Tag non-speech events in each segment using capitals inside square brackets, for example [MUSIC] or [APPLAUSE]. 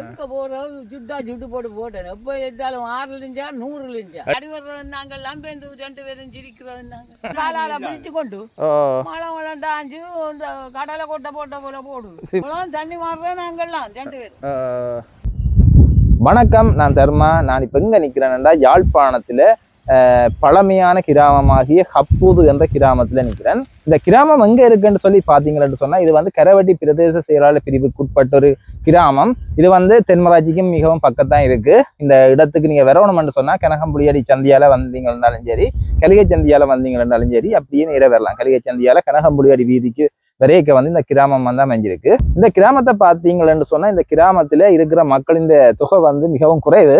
எங்க போறோம் சுட்டா சுட்டு போட்டு போட்டேன். எப்போ எடுத்தாலும் ஆறு லிஞ்சா நூறு லிஞ்சா அடி வர்றது நாங்கள் எல்லாம் பேருந்து ரெண்டு பேரும் சிரிக்கிறது நாங்கள். [LAUGHS] காலால பிடிச்சு கொண்டு மழை விளாண்டாஞ்சு இந்த கடலை கொட்டை போட்ட போல இவ்வளவு தண்ணி மாறுறோம் நாங்கள்லாம் ரெண்டு பேரும். வணக்கம் நான் தர்மா. நான் இப்போ எங்கே நிற்கிறேன்னா யாழ்ப்பாணத்தில் பழமையான கிராமமாகிய ஹப்பூது என்ற கிராமத்தில் நிற்கிறேன். இந்த கிராமம் எங்கே இருக்குன்னு சொல்லி பார்த்தீங்கன்னு சொன்னால் இது வந்து கரவட்டி பிரதேச செயலாளர் பிரிவுக்குட்பட்ட ஒரு கிராமம். இது வந்து தென்மராட்சிக்கும் மிகவும் பக்கத்தான் இருக்கு. இந்த இடத்துக்கு நீங்கள் வரணும்னு சொன்னால் கனகம்புளியடி சந்தியால் வந்தீங்கன்னாலும் சரி கலிகை சந்தியால வந்தீங்கன்னாலும் சரி அப்படியே நேராக வரலாம் கலிகை சந்தியால் கனகம்புளியடி வீதிக்கு வரையக்க வந்து இந்த கிராமம் வந்து அமைஞ்சிருக்கு. இந்த கிராமத்தை பார்த்தீங்களன்னு சொன்னால் இந்த கிராமத்தில் இருக்கிற மக்களின் தொகை வந்து மிகவும் குறைவு.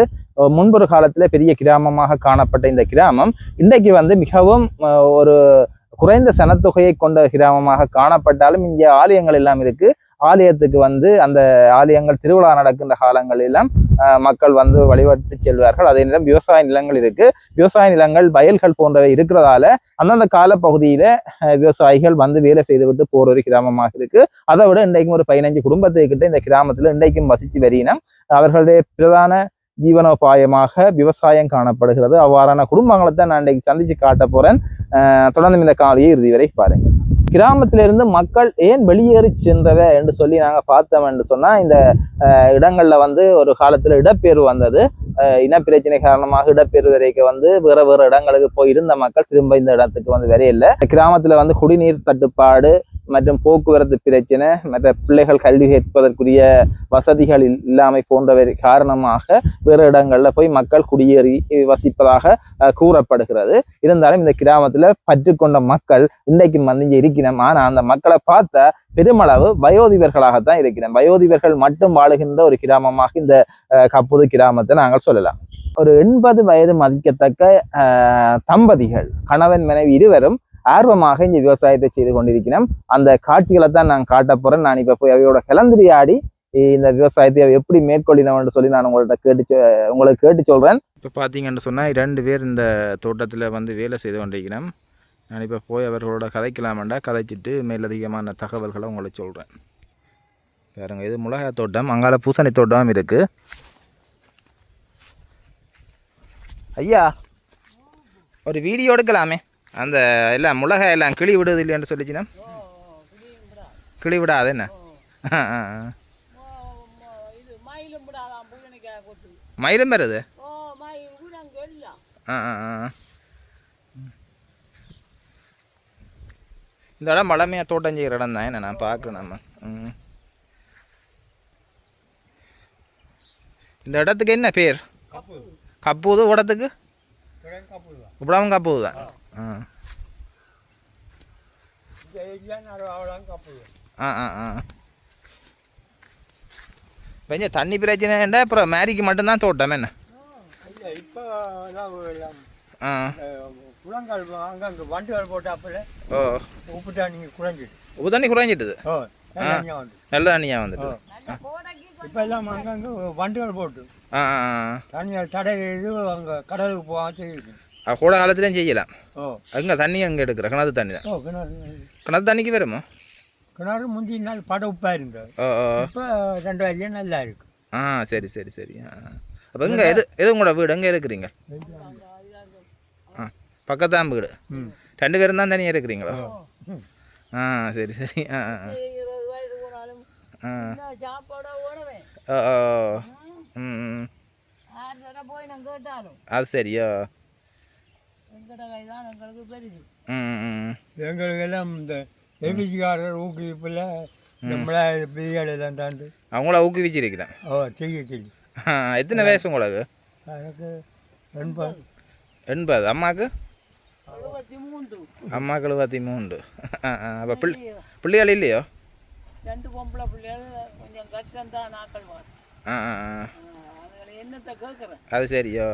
முன்பொரு காலத்தில் பெரிய கிராமமாக காணப்பட்ட இந்த கிராமம் இன்றைக்கு வந்து மிகவும் ஒரு குறைந்த சனத்தொகையை கொண்ட கிராமமாக காணப்பட்டாலும் இங்கே ஆலயங்கள் எல்லாம் இருக்குது ஆலயத்துக்கு வந்து அந்த ஆலயங்கள் திருவிழா நடக்கின்ற காலங்களிலும் மக்கள் வந்து வழிபட்டு செல்வார்கள். அதே நேரம் விவசாய நிலங்கள் இருக்கு. விவசாய நிலங்கள் வயல்கள் போன்றவை இருக்கிறதால அந்தந்த காலப்பகுதியில அஹ், விவசாயிகள் வந்து வேலை செய்துவிட்டு போற ஒரு கிராமமாக இருக்கு. அதை விட இன்றைக்கும் ஒரு பதினஞ்சு குடும்பத்துக்கிட்ட இந்த கிராமத்துல இன்றைக்கும் வசித்து வரியினம் அவர்களுடைய பிரதான ஜீவனோபாயமாக விவசாயம் காணப்படுகிறது. அவ்வாறான குடும்பங்களை தான் நான் இன்றைக்கு சந்திச்சு காட்ட போறேன். தொடர்ந்து இந்த காலையை இறுதி வரை பாருங்கள். கிராமத்திலிருந்து மக்கள் ஏன் வெளியேறி சென்றவ என்று சொல்லி நாங்க பார்த்தோம் என்று சொன்னால் இந்த இடங்களில் இடங்கள்ல வந்து ஒரு காலத்துல இடப்பெயர்வு வந்தது. இனப்பிரச்சனை காரணமாக இடப்பெயர்வு வரைக்கும் வந்து வேறு வேறு இடங்களுக்கு போய் இருந்த மக்கள் திரும்ப இந்த இடத்துக்கு வந்து வரையில்லை. கிராமத்தில் வந்து குடிநீர் தட்டுப்பாடு மற்றும் போக்குவரத்து பிரச்சனை மற்ற பிள்ளைகள் கல்வி கேட்பதற்குரிய வசதிகள் இல்லாமை போன்றவை காரணமாக வேறு இடங்களில் போய் மக்கள் குடியேறி வசிப்பதாக கூறப்படுகிறது. இருந்தாலும் இந்த கிராமத்தில் பற்றுக்கொண்ட மக்கள் இன்றைக்கும் வந்து இங்க இருக்கிறோம் அந்த மக்களை பார்த்த பெருமளவு வயோதிபர்களாகத்தான் இருக்கிறோம் வயோதிபர்கள் மட்டும் வாழுகின்ற ஒரு கிராமமாக இந்த கப்புது கிராமத்தை நாங்கள் சொல்லலாம். ஒரு எண்பது வயது மதிக்கத்தக்க தம்பதிகள் கணவன் மனைவி இருவரும் ஆர்வமாக இங்க விவசாயத்தை செய்து கொண்டிருக்கிறோம். அந்த காட்சிகளை தான் நான் காட்ட போறேன். நான் இப்ப போய் அவையோட கலந்துரையாடி இந்த விவசாயத்தை எப்படி மேற்கொள்ளினவன்னு சொல்லி நான் உங்கள்ட்ட கேட்டு உங்களை கேட்டு சொல்றேன். இப்போ பார்த்தீங்கன்னு சொன்னால் ரெண்டு பேர் இந்த தோட்டத்தில் வந்து வேலை செய்து கொண்டிருக்கிறேன் நான் இப்போ போய் அவர்களோட கதைக்கலாமண்டா கதைச்சிட்டு மேலதிகமான தகவல்களை உங்களுக்கு சொல்கிறேன் பாருங்க இது மிளகாய் தோட்டம் அங்கால பூசணி தோட்டம் இருக்கு. ஐயா ஒரு வீடியோ எடுக்கலாமே? அந்த எல்லாம் மிளகாய் எல்லாம் கிளி விடுது இல்லைன்னு சொல்லிச்சுன்னா கிளி விடாது என்ன? ஆ ஆ மயிலும் வருது? ஆ ஆ ஆ. இந்த இடம் பழமையாக தோட்டம் செய்கிற இடம் தான். என்ன நான் பார்க்குறேன் நம்ம. ம். இந்த இடத்துக்கு என்ன பேர்? கப்பூது இடத்துக்கு இப்படாவும் கப்பூது தான். கொஞ்சம் தண்ணி பிரச்சனை அப்புறம் மேரிக்கு மட்டும்தான் தோட்டம் என்ன? இப்போ ஆ. குளங்கள் அங்கங்கே வண்டுகள் போட்டாப்புல ஓ உப்பு தண்ணி குறைஞ்சிட்டு உப்பு தண்ணி குறைஞ்சிட்டுது ஓ. நல்ல தண்ணியாக வந்துட்டு இப்போ எல்லாம் அங்கங்கே வண்டுகள் போட்டு ஆ ஆ ஆ. தண்ணியை தடை இது அங்கே கடலுக்கு போகாம செய்யுது. கூட காலத்துலேயும் செய்யலாம் ஓ அங்கே தண்ணி அங்கே எடுக்கிற கிணறு தண்ணி தான் ஓ கிணறு கிணறு தண்ணிக்கு வருமோ கிணறு முந்தி நாள் பட உப்பாக இருந்தது இப்போ ரெண்டு வரையும் நல்லா இருக்கு ஆ சரி சரி சரி ஆ அப்போ எங்கே எது எது உங்களோட வீடு எங்கே இருக்கிறீங்க ஆ பக்கத்தான் வீடு ம் ரெண்டு பேரும் தான் தனியாக இருக்கிறீங்களா. ஆ சரி சரி ஆ ஆ, ஆ ம் அது சரியோ தான் எங்களுக்கு ம் எங்களுக்கு எல்லாம் இந்த எபிசிக்காரர் ஊக்குவிப்பில் நம்மளா பிரியாணிலாம் தாண்டு. அவங்கள ஊக்குவிச்சிருக்கிறேன் ஓ செய்ய செய்ய ஆ எத்தனை வயசு உங்களுக்கு? எனக்கு எண்பது. எண்பது. அம்மாவுக்கு அம்மாவுக்கு எழுபத்தி மூன்று ஆ ஆ அப்போ பிள்ளை பிள்ளைகள் இல்லையோ? ரெண்டு பொம்பளை பிள்ளைகள் கொஞ்சம் கஷ்டம் தான் நாக்கள் அது சரியோ?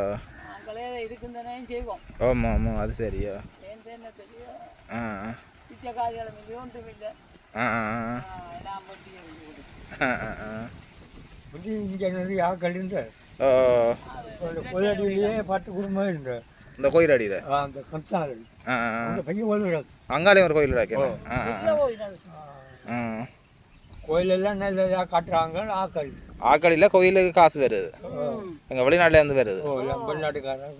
நாங்களே இருக்குந்தனே செய்வோம். ஆமாம் ஆமாம் அது சரியோ. சேர்ந்து என்ன தெரியும் ஆ ஒன்றும் இல்லை. ஆ ஆ எல்லாம் ஆ வந்து இங்கே இருந்த ஓ அந்த கொள்ளடியிலேயே பத்து குடும்பம் இருந்த. இந்த கோயில் அடியில் அந்த ஆ. அந்த பையன் ஒரு அங்காலையும் ஒரு கோயில் போயிடாது ஆ கோயிலெல்லாம் நல்லதாக கட்டுறாங்க ஆக்கள். ஆக்கடியில் கோயிலுக்கு காசு வருது. எங்கள் வெளிநாட்டுல இருந்து வருது.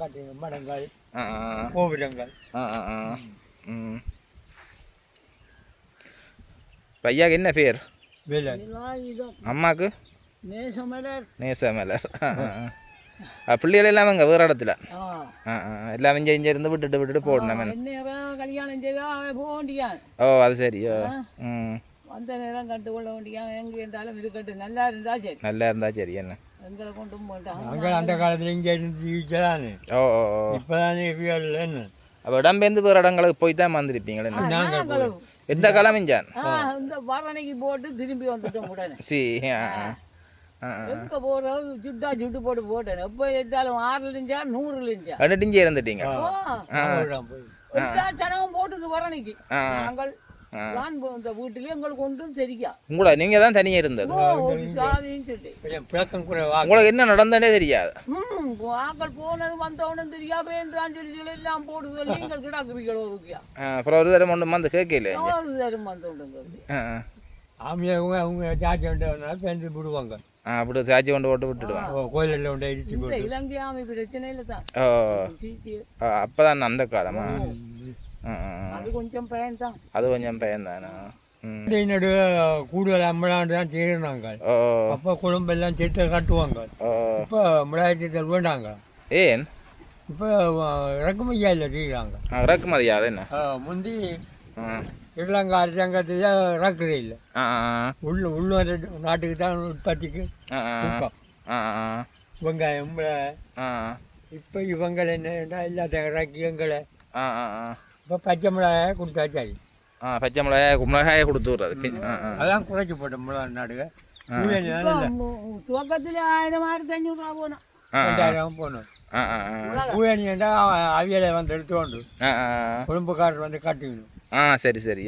காட்டுங்க மடங்கள் கோபுரங்கள். ஐயாக்கு என்ன பேர்? அம்மாக்கு? நேசமலர். பிள்ளைகள் எல்லாம் அங்கே வேறு இடத்துல. எல்லாம் இங்கே இங்கே இருந்து விட்டுட்டு விட்டுட்டு போடணும். ஓ அது சரி. ஓ. ம். வந்த நேரம் கண்டுகொள்ள வேண்டியான் எங்கே இருந்தாலும் இருக்கட்டும். நல்லா இருந்தா சரி. நல்லா இருந்தா சரி என்ன? எங்களை கொண்டு போட்டான் அங்கே அந்த காலத்தில் இங்கே இருந்து ஜீவிச்சதானே? ஓ ஓ இப்போதானே என்ன? அப்போ இடம்பெயர்ந்து வேறு இடங்களுக்கு போய் தான் வந்திருப்பீங்களே எந்த கிழமைஞ்சான் ஆ, இந்த பரணிக்கு போட்டு திரும்பி வந்துட்டோம் உடனே. சி எங்க போறோம்? சுட்டா சுட்டு போட்டு போட்டேன். எப்போ எடுத்தாலும் ஆறுல இருந்துச்சா நூறுல இருந்துச்சா ரெண்டு இங்கே இருந்துட்டீங்க. போட்டுது பரணிக்கு ஆ. நாங்கள் நான் இந்த வீட்டிலே எங்களுக்கு ஒன்றும் தெரியா. உங்களோட நீங்கள் தான் தனியாக இருந்தது. ஓ, ஒரு சாதின்னு சொல்லி உங்களுக்கு என்ன நடந்தனே தெரியாது. ம் ஆக்கள் போனது வந்தவனும் தெரியாம தான் சொல்லி சொல்லி எல்லாம் போடுது நீங்கள் கிடாக்குறீங்களோ ஒதுக்கியா ஆ, அப்புறம் ஒரு தடவை ஒன்று வந்து கேட்கல எவ்வளவு தரும் வந்தவனுங்க ஆ ஆ. ஆமியவங்க அவங்க சார்ஜ் வேண்டியவனால பேருந்து விடுவாங்க. ஆ அப்படி சாட்சி கொண்டு கோயிலில் கொண்டு இடிச்சு இலங்கை ஆமை தான். ஓ. அந்த காலமா. அது கொஞ்சம் பயன் தான் அது கொஞ்சம் பயன்தானா ம். நடு கூடுதல் அம்பளாண்டு தான் ஓ. அப்போ குடும்பம் செத்தை கட்டுவாங்க. இப்போ மிளகாய்ச்சல் வேண்டாங்க. ஏன்? இப்போ இறக்குமையா இல்லை செய்கிறாங்க இறக்குமதியா என்ன? முந்தி ஆ. ஸ்ரீலங்கா அரசாங்கத்தில் இறக்குறதே இல்லை. உள்ள உள்ள நாட்டுக்கு தான் உற்பத்திக்கு வெங்காயம் இப்போ இவங்களை என்னன்னா எல்லாத்தையும் இறக்கி எங்களை ஆ ஆ ஆ. இப்போ பச்சை மிளகாயை கொடுத்தாச்சாய் ஆ பச்சை மிளகாய் மிளகாயை கொடுத்து விட்றது ஆ ஆ அதான் குறைச்சி போட்ட மிளகா நாடுக துவக்கத்துல ஆயிரம் ஆயிரத்தி ஐநூறு ரூபா போனோம் ஆ ரெண்டாயிரம் போகணும் ஆ பூயணியண்டா அவியலை வந்து எடுத்துக்கொண்டு குடும்பக்காரர் வந்து கட்டிக்கணும் ஆ சரி சரி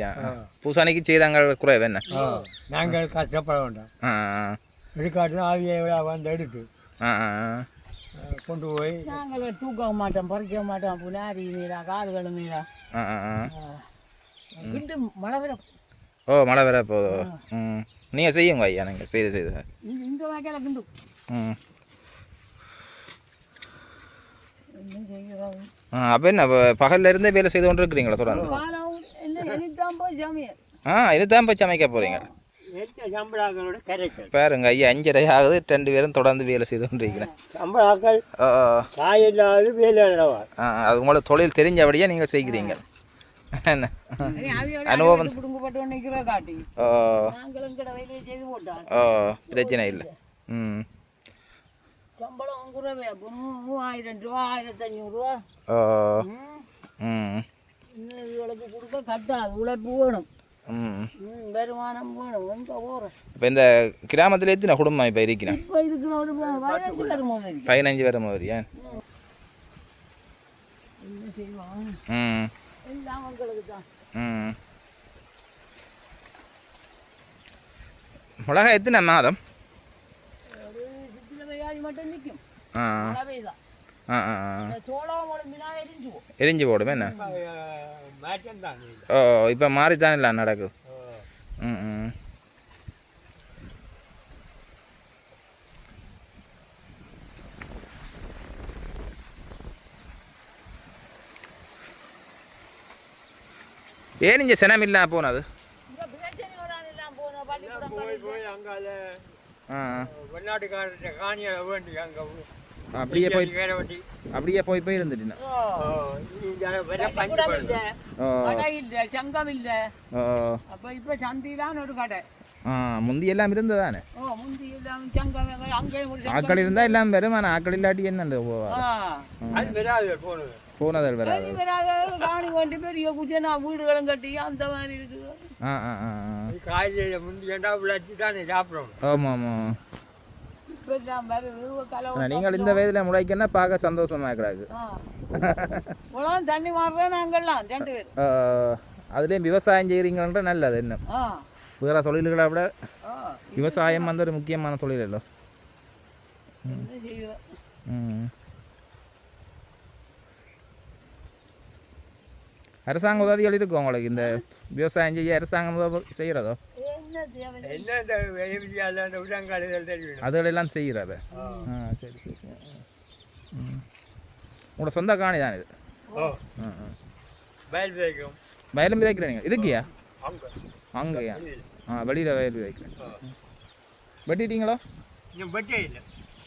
செய்தாங்க குறைவு என்ன நாங்கள் கஷ்டப்பட வேண்டாம் வந்து எடுத்து ஆ ஆ, கொண்டு போய் நாங்கள் தூக்க மாட்டோம் பறிக்க மாட்டோம். புனாரி மீரா காதுகள் மீரா ஆ ஆ ஆ. கிண்டு மழை வர ஓ மழை வர போதோ ம். நீங்கள் செய்யுங்க ஐயா நீங்கள் செய்து செய்து. இந்த- வாய்க்கால கிண்டு. ம். அப்போ என்ன பகல்ல இருந்தே வேலை செய்து கொண்டு இருக்கிறீங்களா தொடர்ந்து ஆ இதுதான் போய் சமைக்க போகிறீங்க பாருங்க ஐயா அஞ்சரை ஆகுது. ரெண்டு பேரும் தொடர்ந்து வேலை செய்து கொண்டிருக்கிறேன். சம்பளாக்கள் ஆ ஆ, காய் இல்லாத வேலை அது உங்களோட தொழில் தெரிஞ்சபடியே நீங்கள் செய்கிறீங்க. என்ன? அனுபவம் பிரச்சனை இல்லை. ம். சம்பளம் குறைவே. அப்போ மூவாயிரம் ரூபா ஆயிரத்தி அஞ்சூறுரூவா ம். கொடுக்க கட்டாது. உழைப்பு வேணும். ம் ம் வருமானம் வேணும். எங்கே போகிறேன் இப்போ இந்த கிராமத்தில் எத்தனை குடும்பம் இப்போ இருக்கிறேன் இப்போ இருக்கிற ஒரு பதினஞ்சு வரும் மாதிரி ஏன்? என்ன செய்வான் ம். எல்லாம் உங்களுக்கு தான். ம். மிளகாய் எத்தனை மாதம்? மட்டும் நிற்கும் ஆ. மழை பெய்தான் ஆ ஆ ஆ. இந்த சோளம் ஒழுங்கினா எரிஞ்சுவோம் எரிஞ்சு போடும் என்ன மாற்றம் தான் ஓ இப்போ மாறித்தானே இல்லை நடக்குது ம் ம் ஏன் இங்கே சினம் இல்லாம போனது வெளிநாட்டுக்காரர்கிட்ட காணியை வேண்டி அங்கே அப்படியே போய் அப்படியே போய் போய் இருந்துட்டீங்க சங்கம் இல்லை. அப்போ இப்போ சந்திலான்னு ஒரு கடை. ஆ முந்தி எல்லாம் இருந்ததானே? முந்தி ஆக்கள் இருந்தால் எல்லாம் வரும் ஆனால் ஆக்கள் இல்லாட்டி என்ன போவா ஆ. அது வராது போனது. போனதல் வராது. காணி கொண்டு பெரிய குச்சனா வீடுகளும் கட்டி அந்த மாதிரி இருக்குது. ஆ ஆ ஆ ஆ. காய்கறி முந்தியண்டா விளைச்சி தானே சாப்பிடணும். ஆமாம் ஆமாம் இப்போ எல்லாம் வருது கலவை ஆனால் நீங்கள் இந்த வயதில் முளைக்கன்னா பார்க்க சந்தோஷமாக ஆ. [LAUGHS] உலகம் தண்ணி மாறுறோம் நாங்கள்லாம் ரெண்டு பேர் அதுலேயும் விவசாயம் செய்கிறீங்கன்ற நல்லது என்ன? வேறு தொழில்களை விட விவசாயம் வந்து ஒரு முக்கியமான தொழில் இல்லை அரசாங்க உதவிகள் இருக்கும் உங்களுக்கு இந்த விவசாயம் செய்ய? அரசாங்கம் செய்கிறதோ? என்ன இந்த எபிசிஆரில் அந்த உடங்காடுகள் தெரியும் அதுகளெல்லாம் செய்கிறது ஆ. சரி சரி. ம். உங்களோட சொந்த காணி தான் இது. ஓ. வயல் விதைக்கும் வயலும் விதைக்கிறீங்க இதுக்கியா அங்கே. அங்கேயா? ஆ வெளியில் வயல் விதைக்கிறேன். வெட்டிட்டீங்களோ?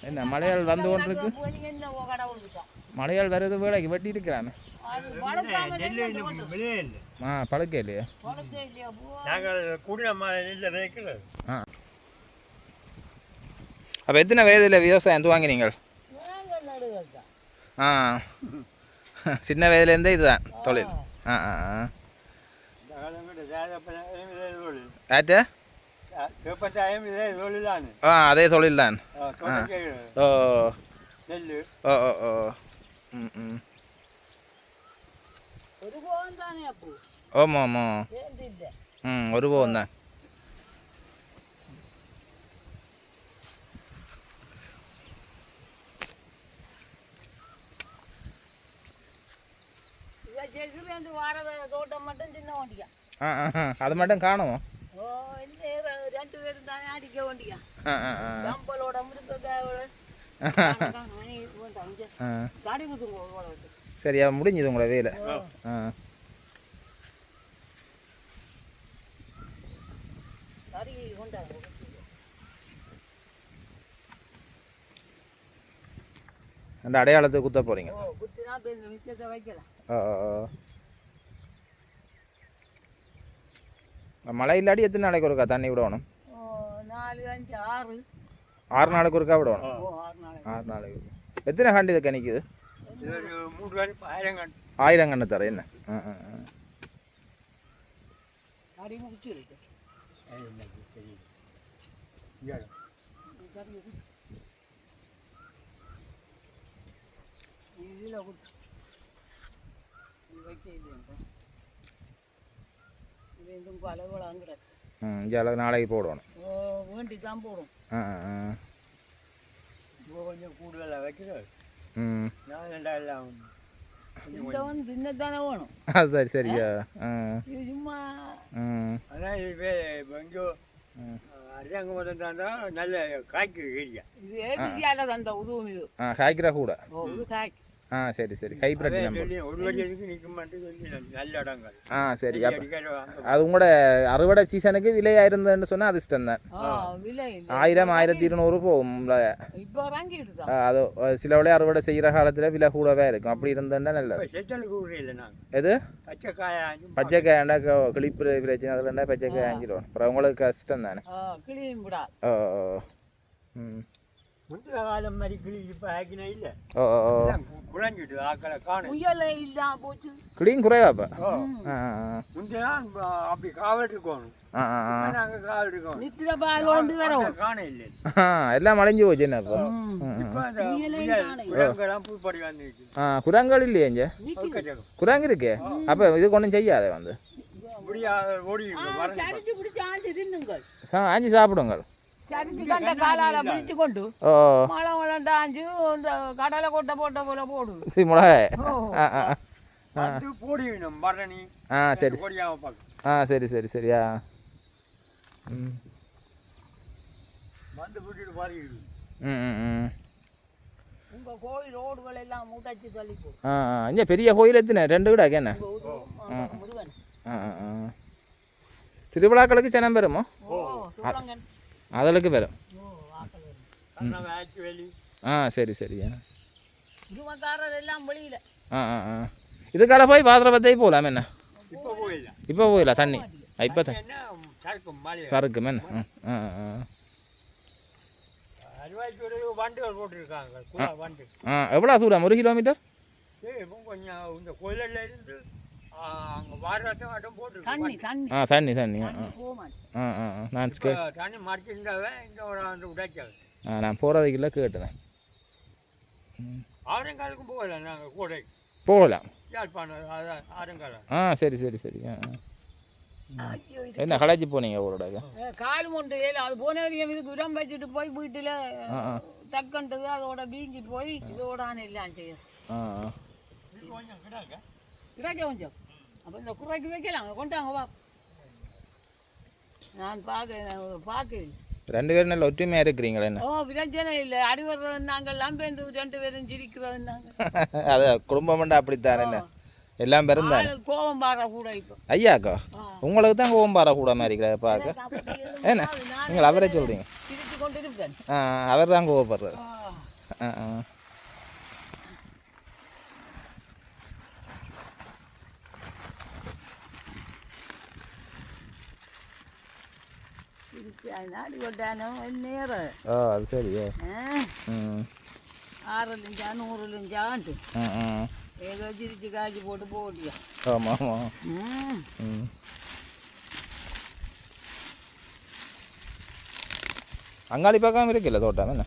என்ன மழையால் வந்து கொண்டு இருக்கு போய் என்ன கடவுள் தான் மழையால் வருது வேலைக்கு வெட்டி இருக்கிறாமே ஆ பழக்க இல்லையா. நாங்கள் குடிநம்ம ஆ. அப்போ எத்தனை வயதில் விவசாயம் நடுவது தான் ஆ. சின்ன வயதுலேருந்தே இதுதான் தொழில். ஆ ஆ ஆட்ட ஆ அதே தொழில் தான் ஓ. ஓ ஓ ஓ. ம் ம் ஒரு போகம் தானே அப்போ ஆமாம் ஆமாம் ம் ஒரு போகம் தான். அது மட்டும் காணுமோ ரெண்டு பேரும் தானே அடிக்க வண்டியா? ஆ ஆ ஆ. கம்பலோட மிருகத்தோட ஆ தடி குத்துங்க சரியா முடிஞ்சது உங்களோட வேலை. ஆ. அந்த அடையாளத்தை குத்த ஓ மழை இல்லாட்டி எத்தனை நாளைக்கு ஒருக்கா தண்ணி விடணும்? ஆறு. நாளைக்கு ஒருக்கா விடணும்? ஓ ஆறு நாளைக்கு. எத்தனை கண்டு இதுக்கு நிற்குது ம் இங்கே அளவு நாளைக்கு போடணும். ஓ வேண்டி தான் போடும் கொஞ்சம் கூடுதலாக வைக்கிறது வந்து அது சரி சரியா சும்மா ம் ஆனால் இது ம். அரசாங்கம் தாண்டா நல்ல காய்க்கு ஏரியா இது ஏபிசியால தந்த உதவும் இது ஆ காய்க்கிறா கூட இது காய்க்கு ஆ சரி சரி. ஹைப்ரிட் நம்பர் ஆ சரி. அது உங்களோட அறுவடை சீசனுக்கு விலையாக இருந்ததுன்னு சொன்னால் அது இஷ்டம் தான். ஆ விலை இல்லை. ஆயிரம் ஆயிரத்தி இருநூறு தான் அது சில விலை அறுவடை செய்கிற காலத்தில் விலை கூடவே இருக்கும். அப்படி இருந்ததுன்னா நல்லது. எது? பச்சை காய் பச்சைக்காயண்டா கிளிப்பு பிரச்சனை அதில் பச்சைக்காய் அஞ்சிடும் அப்புறம் உங்களுக்கு கஷ்டம் தானே? ஓ. ம். காலம் மாதிரி கிளி இப்போ ஆக்கினா இல்லை ஓ ஓ ஓ குழஞ்சிட்டு ஆக்களை காணும் முயலை இல்லாம போச்சு கிளீன் குறைவாப்பா ஆ ஆ முந்தினா அப்படி காவல் இருக்கணும் ஆ ஆ ஆ நாங்கள் காவல் இருக்கணும் நித்திர பால் உடம்பு வரும் காண இல்லை ஆ எல்லாம் மலைஞ்சு போச்சு என்ன இப்போ இப்போ அந்த முயலே புயல் காணோம். குரங்கெல்லாம் பூப்படி வந்துருச்சு ஆ குரங்கள் இல்லையே இங்கே ஒழுக்கச்சகம் குரங்கு இருக்கே அப்போ இது கொண்டும் செய்யாத வந்து இப்படியா ஓடி வரணும் சரிச்சு பிடிச்சு ஆஞ்சு தின்னுங்கள் சா ஆஞ்சி சாப்பிடுங்கள் சரி சரி சரியா ம் வந்து விட்டுட்டு பாருங்க ம் ம் ம் உங்க கோயில் ரோடுகள் எல்லாம் மூட்டாச்சு தள்ளி போடும் ஆ ஆ இங்கே பெரிய கோயில் எத்தனை ரெண்டு கிடாக்கு என்ன திருவிழாக்களுக்கு சனம் பெறுமோ ஆக்கள் வரும். ஆ சரி வெளியில. ஆ ஆ ஆ. இதுக்கால போய் பாத்திரப்பத்தை போகலாம் என்ன? இப்போ போயிடல இப்போ போயிடலாம் தண்ணி. இப்போ சறுக்கும் என்ன? ஆ ஆ ஆ. எவ்வளோ தூரம்? ஒரு கிலோமீட்டர்? சரி கொஞ்சம் இந்த கோயிலில் இருந்து தண்ணி தண்ணி. ஆ தண்ணி தண்ணி. ஆ ஆ. ஆ நான் கே தண்ணி மறைச்சிருந்தாவே இந்த ஒரு அந்த ஆ நான் போகிறதுக்குள்ள கேட்டேன். ஆரங்காலுக்கும் போகல நாங்கள் கூடை. போகலாம் ஆ சரி சரி சரி. ஆ. என்ன களைச்சி போனீங்க அவரோட கால் மொண்டு ஏல அது போன வரைக்கும் இதுக்கு உரம் வச்சுட்டு போய் வீட்டில் தக்கண்டது அதோட வீங்கி போய் இதோட எல்லாம் செய்யும் கிடைக்க கொஞ்சம். அப்போ இந்த குறைக்கு வைக்கலாம் கொண்டாங்க வா. நான் பார்க்க பார்க்க ரெண்டு பேரும் நல்ல ஒற்றுமையாக இருக்கிறீங்களே என்ன? ஓ பிரச்சனை இல்லை அடி வர்றது நாங்கள் பேருந்து ரெண்டு பேரும் சிரிக்கிறது நாங்கள். [LAUGHS] அது குடும்பம்ண்டா அப்படித்தான் என்ன? எல்லாம் பேரும் தான் கோபம் பாடுற கூட இப்போ. ஐயாக்கா உங்களுக்கு தான் கோவம் பாரக்கூட மாதிரி இருக்கிற பார்க்க [LAUGHS] என்ன? நீங்கள் அவரே சொல்கிறீங்க ஆ அவர் தான் கோவப்படுறாரு ஆ. ஆ ஆ சிரிச்சு அது நாடி கொண்டானோ நேரம் ஓ அது சரியோ ஆ, ம் ஆறு லிஞ்சா நூறு லிஞ்சான்ட்டு ம் ம் ஏதோ சிரிச்சு காய்ச்சி போட்டு போட்டியா ஆமாம் ஆமாம் ம் ம் அங்காளி பக்கம் இருக்குல்ல தோட்டம் என்ன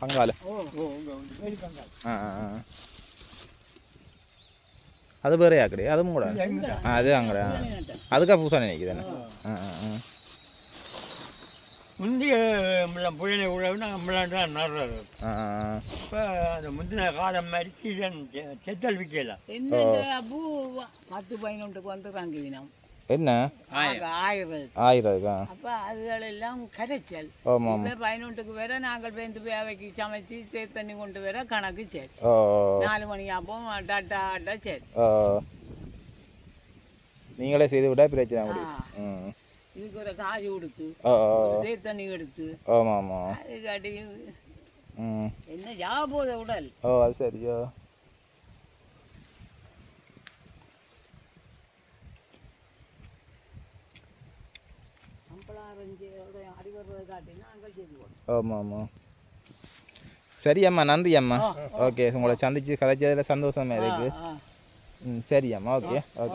அங்கால. அது வேற யாக்கடி அதுவும் கூட அது அங்கே அதுக்கா பூசா நினைக்குது ஆ ஆ ஆ முந்தைய புயலை உழவு நம்மளாம் தான் நடுறது. இப்போ அந்த முந்தின காலம் மாதிரி சீசன் செத்தல் விற்கல என்னென்ன பூ பத்து பதினொன்றுக்கு வந்துடுறாங்க வினம் என்ன? ஆயிரம் ஆயிரதுக்கா? அப்போ அதுகளெல்லாம் கரைச்சல். இப்போ பதினொன்றுக்கு வேற நாங்கள் பேருந்து வேவைக்கு சமைச்சு சேர் தண்ணி கொண்டு வர கணக்கு சரி. நாலு மணி அப்போ டாட்டா ஆட்டா சரி. நீங்களே செய்து விட்டா பிரச்சனை முடியும். இதுக்கு ஒரு காய் கொடுத்து சேர் தண்ணி எடுத்து ஆமாம் ஆமாம் அது காட்டி என்ன ஜாபோத உடல்? ஓ அது சரியோ ஆமாம் ஆமாம் சரி அம்மா நன்றி அம்மா. ஓகே உங்களை சந்திச்சு கதைச்சதில் சந்தோஷமா இருக்கு. ம் சரி அம்மா. Okay okay.